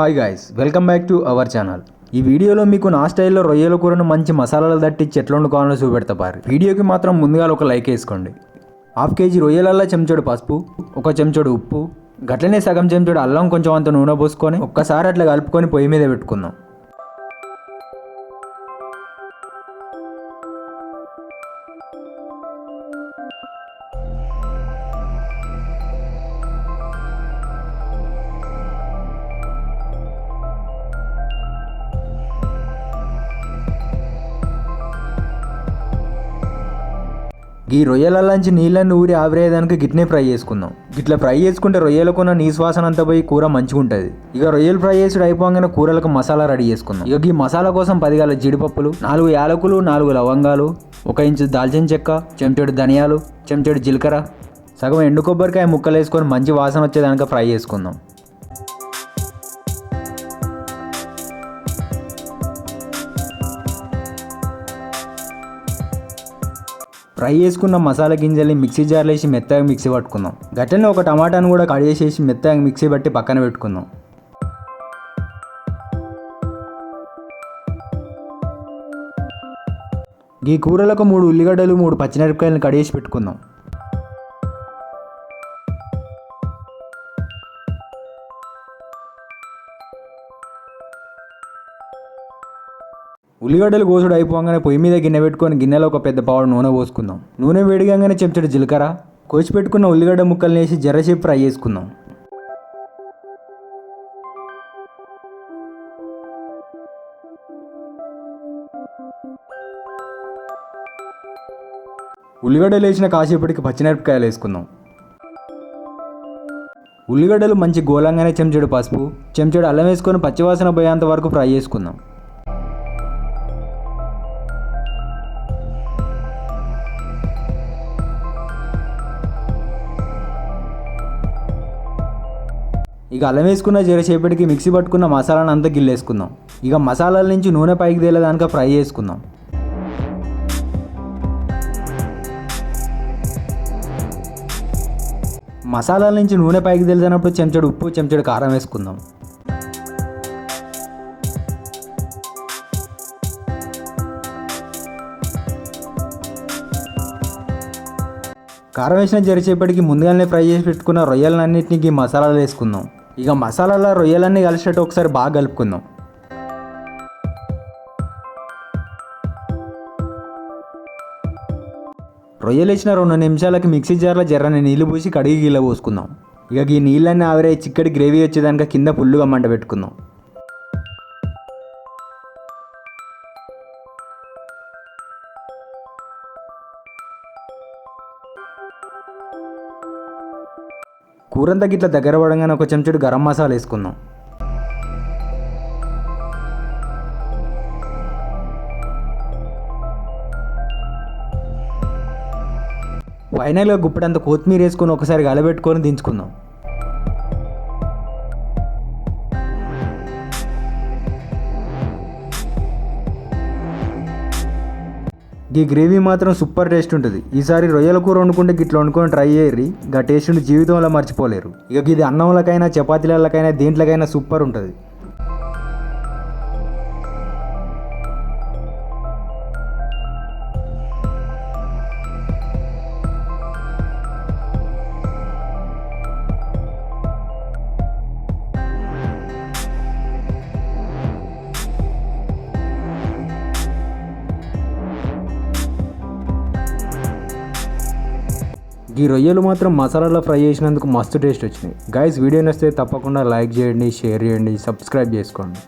Hi guys welcome back to our channel ఈ వీడియోలో మీకు నా స్టైల్లో రొయ్యల కూరను మంచి మసాలాలు దట్టి చెట్లు వండుకోవాలని చూపెడతా పారు. వీడియోకి మాత్రం ముందుగా ఒక లైక్ వేసుకోండి. హాఫ్ కేజీ రొయ్యలల్లో చెంచాడు పసుపు ఒక చెంచాడు ఉప్పు గట్లనే సగం చెంచాడు అల్లం కొంచెం అంత నూనె పోసుకొని ఒక్కసారి అట్లా కలుపుకొని పొయ్యి మీద పెట్టుకుందాం. ఈ రొయ్యలలోంచి నీళ్ళని ఊరి ఆవిరేదానికి గిట్నే ఫ్రై చేసుకుందాం. గిట్ల ఫ్రై చేసుకుంటే రొయ్యలకున్న నీ శ్వాసన అంతా పోయి కూర మంచిగుంటుంది. ఇక రొయ్యలు ఫ్రై చేసి అయిపోగానే కూరలకు మసాలా రెడీ చేసుకుందాం. ఇక ఈ మసాలా కోసం పదిగాల జీడిపప్పులు నాలుగు యాలకులు నాలుగు లవంగాలు ఒక ఇంచు దాల్చిన చెక్క చెంచాడు ధనియాలు చెంచాడు జీలకర్ర సగం ఎండు కొబ్బరికాయ ముక్కలు వేసుకొని మంచి వాసన వచ్చేదానికి ఫ్రై చేసుకుందాం. ఫ్రై చేసుకున్న మసాలా గింజల్ని మిక్సీ జార్లో వేసి మెత్తగా మిక్సీ పట్టుకుందాం. గట్టనే ఒక టమాటాను కూడా కట్ చేసేసి మెత్తగా మిక్సీ పట్టి పక్కన పెట్టుకుందాం. ఈ కూరలకు మూడు ఉల్లిగడ్డలు మూడు పచ్చిమిరపకాయలను కట్ చేసి పెట్టుకుందాం. ఉల్లిగడ్డలు కోసుడు అయిపోగానే పొయ్యి మీద గిన్నె పెట్టుకొని గిన్నెలో ఒక పెద్ద పావుడు నూనె పోసుకుందాం. నూనె వేడిగానే చెంచడు జీలకర్ర. కోసి పెట్టుకున్న ఉల్లిగడ్డ ముక్కల్ని వేసి జర్రసేపు ఫ్రై చేసుకుందాం. ఉల్లిగడ్డలు వేసిన కాసేపటికి పచ్చిమిరపకాయలు వేసుకుందాం. ఉల్లిగడ్డలు మంచి గోలంగానే చెంచడు పసుపు. చెంచాడు అల్లం వేసుకొని పచ్చివాసన పోయేంత వరకు ఫ్రై చేసుకుందాం. ఇక అల్లం వేసుకున్న జరసేపటికి మిక్సీ పట్టుకున్న మసాలాను అంతా గిల్లేసుకుందాం. ఇక మసాలాల నుంచి నూనె పైకి తేలేదానిక ఫ్రై చేసుకుందాం. మసాలాల నుంచి నూనె పైకి తెలిసినప్పుడు చెంచడు ఉప్పు చెంచడు కారం వేసుకుందాం. కారం వేసిన జరిచేపటికి ముందుగానే ఫ్రై చేసి పెట్టుకున్న రొయ్యలన్నింటినీ మసాలాలు వేసుకుందాం. ఇక మసాలాలో రొయ్యలన్నీ కలిసేటట్టు ఒకసారి బాగా కలుపుకుందాం. రొయ్యలు వేసిన రెండు నిమిషాలకి మిక్సీ జార్లో జర్రని నీళ్ళు పోసి కడిగి గిల్ల పోసుకుందాం. ఇక ఈ నీళ్ళన్నీ ఆవిరే చిక్కటి గ్రేవీ వచ్చేదానిక కింద పుల్లుగా మంట పెట్టుకుందాం. కూరంతా గిట్ల దగ్గర పడగానే ఒక చెంచుడు గరం మసాలా వేసుకుందాం. ఫైనల్గా గుప్పెడంత కొత్తిమీర వేసుకొని ఒకసారి గలబెట్టుకొని దించుకుందాం. ఈ గ్రేవీ మాత్రం సూపర్ టేస్ట్ ఉంటుంది. ఈసారి రొయ్యల కూర వండుకుంటే గిట్ల వండుకొని ట్రై చేయరు గా టేస్ట్ని జీవితంలో మర్చిపోలేరు. ఇక ఇది అన్నంలకైనా చపాతీలకైనా దేంట్లకైనా సూపర్ ఉంటుంది. ఈ రొయ్యలు మాత్రం మసాలాలో ఫ్రై చేసినందుకు మస్తు టేస్ట్ వచ్చినాయి. గైస్ వీడియో నచ్చితే తప్పకుండా లైక్ చేయండి షేర్ చేయండి సబ్స్క్రైబ్ చేసుకోండి.